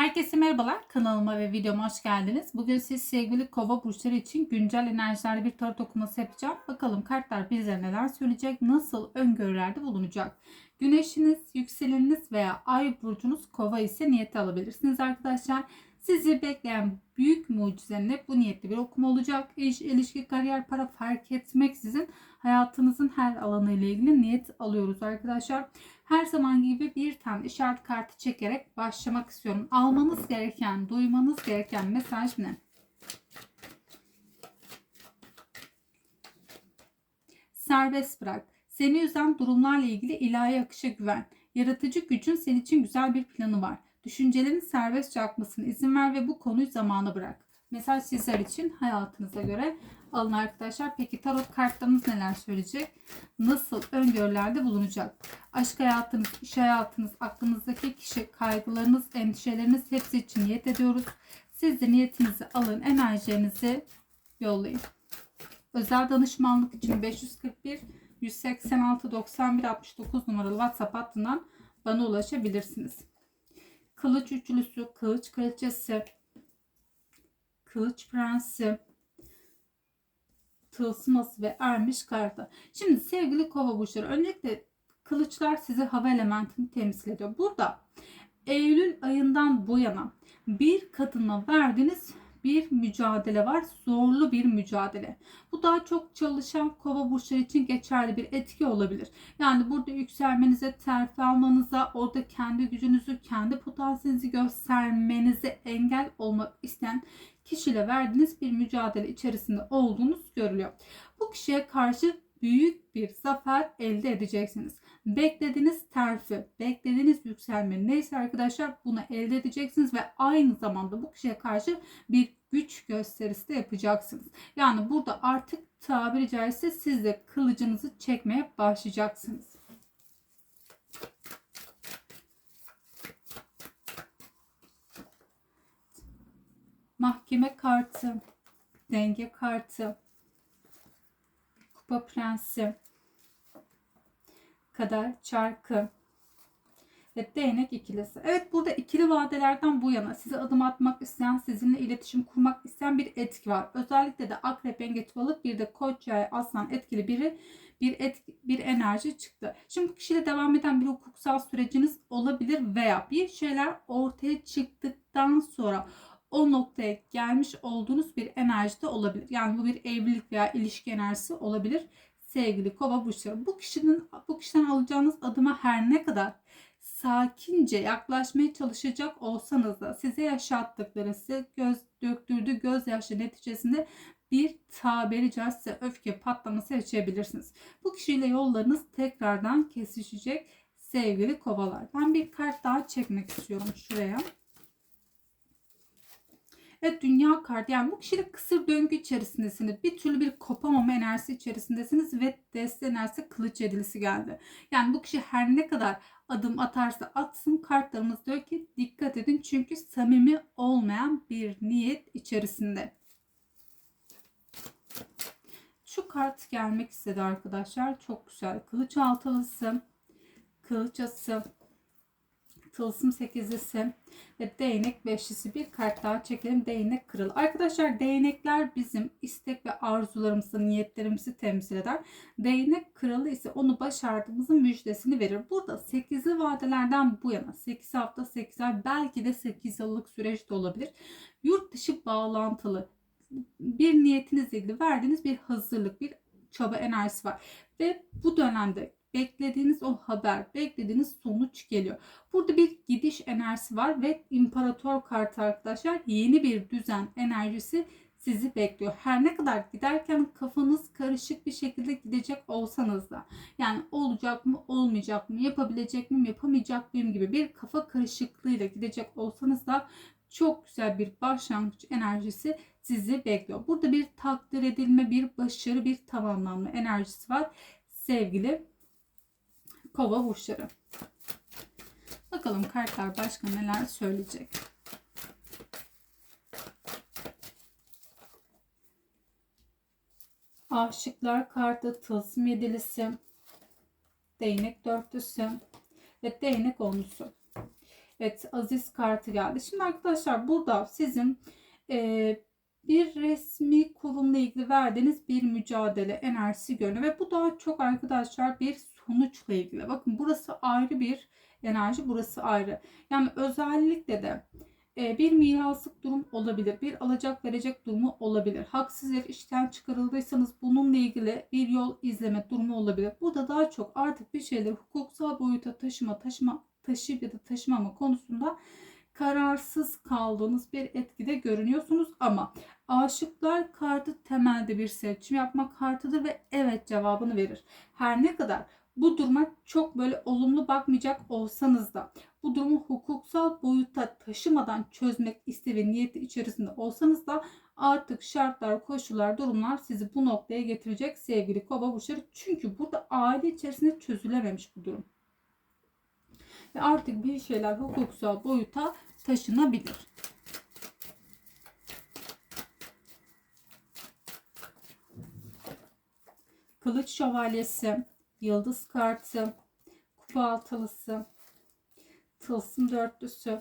Herkese merhabalar. Kanalıma ve videoma hoş geldiniz. Bugün siz sevgili kova burçları için güncel enerjilerle bir tarot okuması yapacağım. Bakalım kartlar bize neler söyleyecek, nasıl öngörülerde bulunacak. Güneşiniz, yükseleniniz veya ay burcunuz kova ise niyeti alabilirsiniz arkadaşlar. Sizi bekleyen büyük mucizenle bu niyetli bir okuma olacak. İş, ilişki, kariyer, para fark etmeksizin hayatınızın her alanı ile ilgili niyet alıyoruz arkadaşlar. Her zaman gibi bir tane işaret kartı çekerek başlamak istiyorum. Almanız gereken, duymanız gereken mesaj ne? Serbest bırak. Seni üzen durumlarla ilgili ilahi akışa güven. Yaratıcı gücün senin için güzel bir planı var. Düşüncelerin serbestçe akmasına izin ver ve bu konuyu zamana bırak. Mesaj sizler için hayatınıza göre alın arkadaşlar. Peki tarot kartlarınız neler söyleyecek? Nasıl öngörülerde bulunacak? Aşk hayatınız, iş hayatınız, aklınızdaki kişi, kaygılarınız, endişeleriniz hepsi için niyet ediyoruz. Siz de niyetinizi alın, enerjilerinizi yollayın. Özel danışmanlık için 541 186 91 69 numaralı WhatsApp hattından bana ulaşabilirsiniz. Kılıç üçlüsü, kılıç kraliçesi, kılıç prensi, tılsıması ve ermiş kartı. Şimdi sevgili kova burçları öncelikle kılıçlar size hava elementini temsil ediyor. Burada Eylül ayından bu yana bir kadına verdiğiniz bir mücadele var. Zorlu bir mücadele. Bu daha çok çalışan kova burçları için geçerli bir etki olabilir. Yani burada yükselmenize, terfi almanıza, orada kendi gücünüzü, kendi potansiyelinizi göstermenize engel olmak isteyen kişiyle verdiğiniz bir mücadele içerisinde olduğunuz görülüyor. Bu kişiye karşı büyük bir zafer elde edeceksiniz. Beklediğiniz terfi, beklediğiniz yükselme neyse arkadaşlar bunu elde edeceksiniz ve aynı zamanda bu kişiye karşı bir güç gösterisi de yapacaksınız. Yani burada artık tabiri caizse siz de kılıcınızı çekmeye başlayacaksınız. Mahkeme kartı, denge kartı, kupa prensi, kader çarkı ve değnek ikilisi. Evet burada ikili vadelerden bu yana size adım atmak isteyen, sizinle iletişim kurmak isteyen bir etki var. Özellikle de akrep, yengeç, balık bir de koç, yay, aslan etkili biri bir etki, bir enerji çıktı. Şimdi bu kişiyle devam eden bir hukuksal süreciniz olabilir veya bir şeyler ortaya çıktıktan sonra o noktaya gelmiş olduğunuz bir enerji de olabilir. Yani bu bir evlilik veya ilişki enerjisi olabilir sevgili kova burçları. Bu kişinin bu kişiden alacağınız adıma her ne kadar sakince yaklaşmaya çalışacak olsanız da size yaşattıkları, size göz döktürdüğü gözyaşı neticesinde bir tabiri caizse öfke patlaması yaşayabilirsiniz. Bu kişiyle yollarınız tekrardan kesişecek sevgili kovalar. Ben bir kart daha çekmek istiyorum şuraya. Evet dünya kartı yani bu kişiyle kısır döngü içerisindesiniz. Bir türlü bir kopamama enerjisi içerisindesiniz ve deste enerjisi kılıç yedilisi geldi. Yani bu kişi her ne kadar adım atarsa atsın kartlarımız diyor ki dikkat edin çünkü samimi olmayan bir niyet içerisinde. Şu kart gelmek istedi arkadaşlar. Çok güzel. Kılıç altılısı, kılıç ası, tılsım sekizlisi ve değnek beşlisi bir kart daha çekelim. Değnek kırıl. Arkadaşlar değnekler bizim istek ve arzularımızı, niyetlerimizi temsil eder. Değnek kralı ise onu başardığımızın müjdesini verir. Burada 8'li vadelerden bu yana 8 hafta 8 ay belki de 8 yıllık süreç de olabilir. Yurt dışı bağlantılı bir niyetinizle ilgili verdiğiniz bir hazırlık, bir çaba enerjisi var. Ve bu dönemde beklediğiniz o haber, beklediğiniz sonuç geliyor. Burada bir gidiş enerjisi var ve imparator kartı arkadaşlar yeni bir düzen enerjisi sizi bekliyor. Her ne kadar giderken kafanız karışık bir şekilde gidecek olsanız da yani olacak mı olmayacak mı yapabilecek miyim yapamayacak mıyım gibi bir kafa karışıklığıyla gidecek olsanız da çok güzel bir başlangıç enerjisi sizi bekliyor. Burada bir takdir edilme, bir başarı, bir tamamlanma enerjisi var sevgili kova burçları. Bakalım kartlar başka neler söyleyecek. Aşıklar kartı tılsım yedilisi, değnek dörtlüsü ve değnek onlusu. Evet Aziz kartı geldi. Şimdi arkadaşlar burada sizin e, bir resmi kurumla ilgili verdiğiniz bir mücadele enerjisi görünüyor. Ve bu daha çok arkadaşlar bir sonuçla ilgili. Bakın burası ayrı bir enerji burası ayrı. Yani özellikle de e, bir miraslık durum olabilir. Bir alacak verecek durumu olabilir. Haksız yere işten çıkarıldıysanız bununla ilgili bir yol izleme durumu olabilir. Burada daha çok artık bir şeyleri hukuksal boyuta taşıma, taşıma, taşıyıp ya da taşımama konusunda kararsız kaldığınız bir etkide görünüyorsunuz ama aşıklar kartı temelde bir seçim yapmak kartıdır ve evet cevabını verir. Her ne kadar bu duruma çok böyle olumlu bakmayacak olsanız da bu durumu hukuksal boyuta taşımadan çözmek isteği ve niyeti içerisinde olsanız da artık şartlar, koşullar, durumlar sizi bu noktaya getirecek sevgili kova burçları. Çünkü burada aile içerisinde çözülememiş bu durum. Ve artık bir şeyler hukuksal boyuta taşınabilir. Kılıç şövalyesi, yıldız kartı, kupa altılısı, tılsım dörtlüsü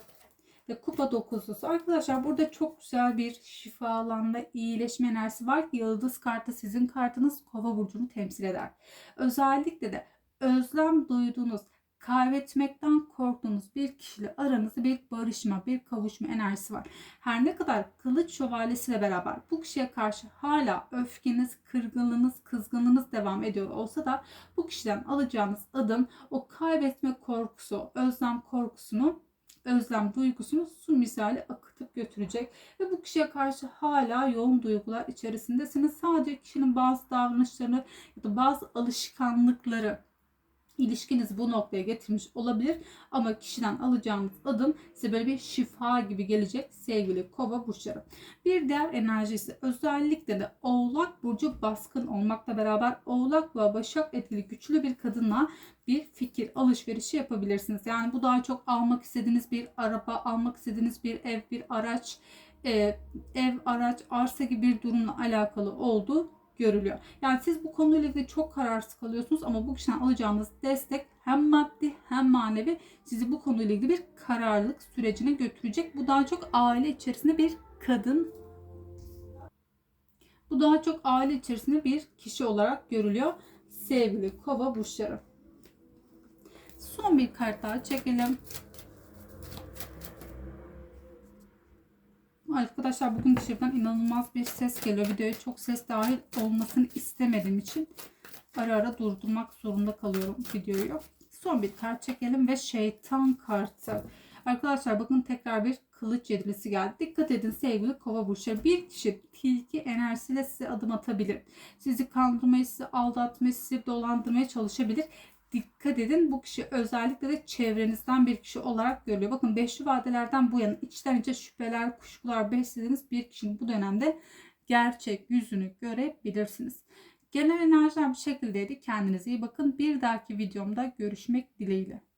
ve kupa dokuzlusu. Arkadaşlar burada çok güzel bir şifalanma, iyileşme enerjisi var. Yıldız kartı sizin kartınız kova burcunu temsil eder. Özellikle de özlem duyduğunuz, kaybetmekten korktuğunuz bir kişiyle aranızda bir barışma, bir kavuşma enerjisi var. Her ne kadar kılıç şövalyesiyle beraber bu kişiye karşı hala öfkeniz, kırgınlığınız, kızgınlığınız devam ediyor olsa da bu kişiden alacağınız adım o kaybetme korkusu, özlem korkusunu özlem duygusunu su misali akıtıp götürecek ve bu kişiye karşı hala yoğun duygular içerisindesiniz. Sadece kişinin bazı davranışlarını ya da bazı alışkanlıkları ilişkinizi bu noktaya getirmiş olabilir. Ama kişiden alacağınız adım size böyle bir şifa gibi gelecek sevgili kova burçları. Bir diğer enerji ise özellikle de oğlak burcu baskın olmakla beraber oğlak ve başak etkili güçlü bir kadınla bir fikir alışverişi yapabilirsiniz. Yani bu daha çok almak istediğiniz bir araba, almak istediğiniz bir ev, bir araç, e, ev, araç, arsa gibi bir durumla alakalı olduğu görülüyor. Yani siz bu konuyla ilgili çok kararsız kalıyorsunuz ama bu kişiden alacağınız destek hem maddi hem manevi sizi bu konuyla ilgili bir kararlılık sürecine götürecek. Bu daha çok aile içerisinde bir kadın bu daha çok aile içerisinde bir kişi olarak görülüyor. Sevgili kova burçları. Son bir kart daha çekelim. Arkadaşlar bugün dışarıdan inanılmaz bir ses geliyor. Videoya çok ses dahil olmasını istemediğim için ara ara durdurmak zorunda kalıyorum videoyu. Son bir kart çekelim ve şeytan kartı. Arkadaşlar bakın tekrar bir kılıç yedilisi geldi. Dikkat edin sevgili kova burçları. Bir kişi tilki enerjisiyle size adım atabilir. Sizi kandırmaya, sizi aldatmaya, sizi dolandırmaya çalışabilir dikkat edin. Bu kişi özellikle de çevrenizden bir kişi olarak görülüyor. Bakın beşli vadelerden bu yana içten içe şüpheler, kuşkular beslediğiniz bir kişinin bu dönemde gerçek yüzünü görebilirsiniz. Genel enerjiler bu şekildeydi. Kendinize iyi bakın. Bir dahaki videomda görüşmek dileğiyle.